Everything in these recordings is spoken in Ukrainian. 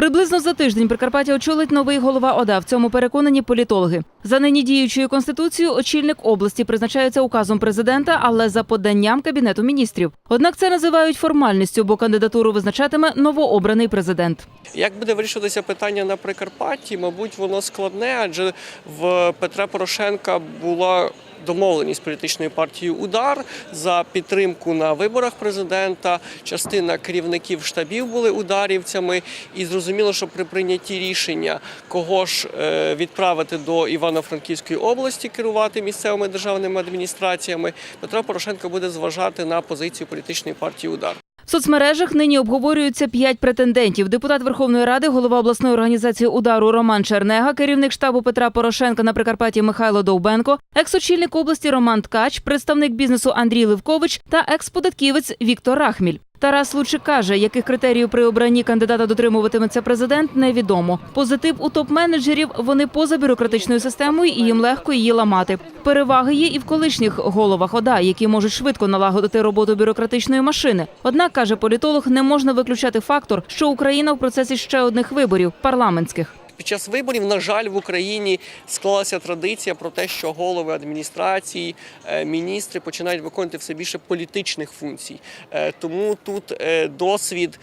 Приблизно за тиждень Прикарпаття очолить новий голова ОДА. В цьому переконані політологи. За нині діючою конституцією очільник області призначається указом президента, але за поданням кабінету міністрів. Однак це називають формальністю, бо кандидатуру визначатиме новообраний президент. Як буде вирішуватися питання на Прикарпатті? Мабуть, воно складне, адже в Петра Порошенка була домовленість політичної партії Удар за підтримку на виборах президента. Частина керівників штабів були ударівцями, і зрозуміло, що при прийнятті рішення кого ж е, відправити до Івано-Франківської області керувати місцевими державними адміністраціями, Петро Порошенко буде зважати на позицію політичної партії Удар. В соцмережах нині обговорюються п'ять претендентів: депутат Верховної Ради, голова обласної організації удару Роман Чернега, керівник штабу Петра Порошенка на Прикарпатті Михайло Довбенко, екс-очільник області Роман Ткач, представник бізнесу Андрій Левкович та екс-податківець Віктор Рахміль. Тарас Лучик каже, яких критеріїв при обранні кандидата дотримуватиметься президент, невідомо. Позитив у топ-менеджерів вони поза бюрократичною системою і їм легко її ламати. Переваги є і в колишніх головах ОДА, які можуть швидко налагодити роботу бюрократичної машини. Однак каже політолог, не можна виключати фактор, що Україна в процесі ще одних виборів парламентських. Під час виборів, на жаль, в Україні склалася традиція про те, що голови адміністрації, е, міністри починають виконувати все більше політичних функцій. Е, Тому тут е, досвід.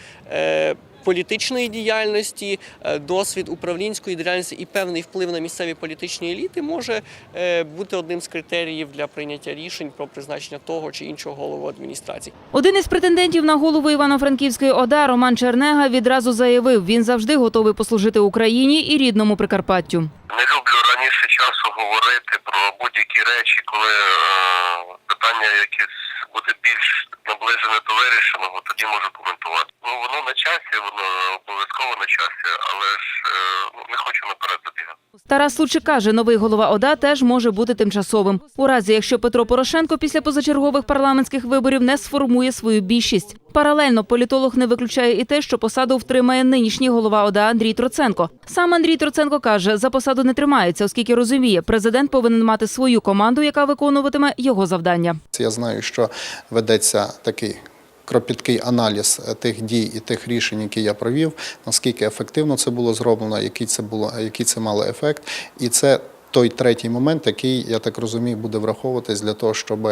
Політичної діяльності, е, досвід управлінської діяльності і певний вплив на місцеві політичні еліти може е, бути одним з критеріїв для прийняття рішень про призначення того чи іншого голову адміністрації. Один із претендентів на голову Івано-Франківської ОДА Роман Чернега відразу заявив, він завжди готовий послужити Україні і рідному Прикарпаттю. Не люблю раніше часу говорити про будь-які речі, коли е, питання якесь буде більш наближене до вирішеного, тоді можу коментувати. Ну воно на часі, воно обов'язково на часі, але ж е, ну, не хочу наперед забігати. Тарас Лучик каже, новий голова ОДА теж може бути тимчасовим. У разі, якщо Петро Порошенко після позачергових парламентських виборів не сформує свою більшість. Паралельно політолог не виключає і те, що посаду втримає нинішній голова ОДА Андрій Троценко. Сам Андрій Троценко каже, за посаду не тримається, оскільки розуміє, президент повинен мати свою команду, яка виконуватиме його завдання. Я знаю, що ведеться такий кропіткий аналіз е, тих дій і тих рішень, які я провів, наскільки ефективно це було зроблено, який це було, який це мало ефект, і це. Той третій момент, який я так розумію, буде враховуватись для того, щоб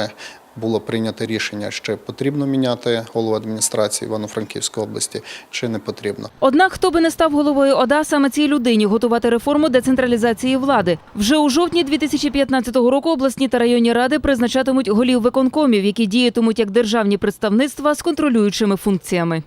було прийнято рішення, чи потрібно міняти голову адміністрації Івано-Франківської області, чи не потрібно. Однак, хто би не став головою ОДА, саме цій людині готувати реформу децентралізації влади. Вже у жовтні 2015 року обласні та районні ради призначатимуть голів виконкомів, які діятимуть як державні представництва з контролюючими функціями.